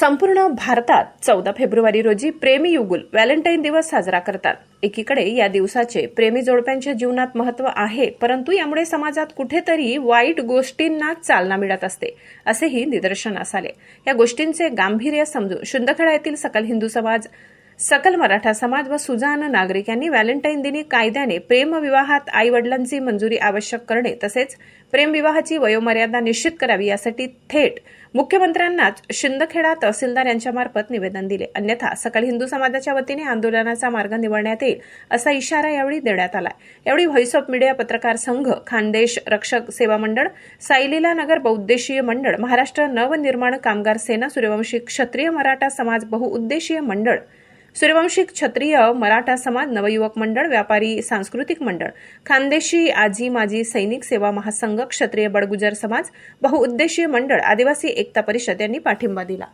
संपूर्ण भारतात चौदा फेब्रुवारी रोजी प्रेमी युगुल व्हॅलेंटाईन दिवस साजरा करतात. एकीकडे या दिवसाचे प्रेमी जोडप्यांच्या जीवनात महत्त्व आहे परंतु यामुळे समाजात कुठेतरी वाईट गोष्टींना चालना मिळत असते असेही निदर्शनास आले. या गोष्टींचे गांभीर्य समजून शुंदखेडा येथील सकल हिंदू समाज सकल मराठा समाज व सुजान नागरिक यांनी व्हॅलेंटाईन दिनी कायद्याने प्रेमविवाहात आई वडिलांची मंजुरी आवश्यक करणे तसेच प्रेमविवाहाची वयोमर्यादा निश्चित करावी यासाठी थेट मुख्यमंत्र्यांनाच शिंदखेडा तहसीलदार यांच्यामार्फत निवेदन दिले. अन्यथा सकल हिंदू समाजाच्या वतीने आंदोलनाचा मार्ग निवडण्यात येईल असा इशारा यावेळी देण्यात आला यावेळी व्हॉइस ऑफ मीडिया पत्रकार संघ खानदेश रक्षक सेवा मंडळ सायलीला नगर बहुउद्देशीय मंडळ महाराष्ट्र नवनिर्माण कामगार सेना सूर्यवंशी क्षत्रिय मराठा समाज बहुउद्देशीय मंडळ सूर्यवंशी क्षत्रिय मराठा समाज नवयुवक मंडळ व्यापारी सांस्कृतिक मंडळ खानदेशी आजी माजी सैनिक सेवा महासंघ क्षत्रिय बडगुजर समाज बहुउद्देशीय मंडळ आदिवासी एकता परिषद यांनी पाठिंबा दिला.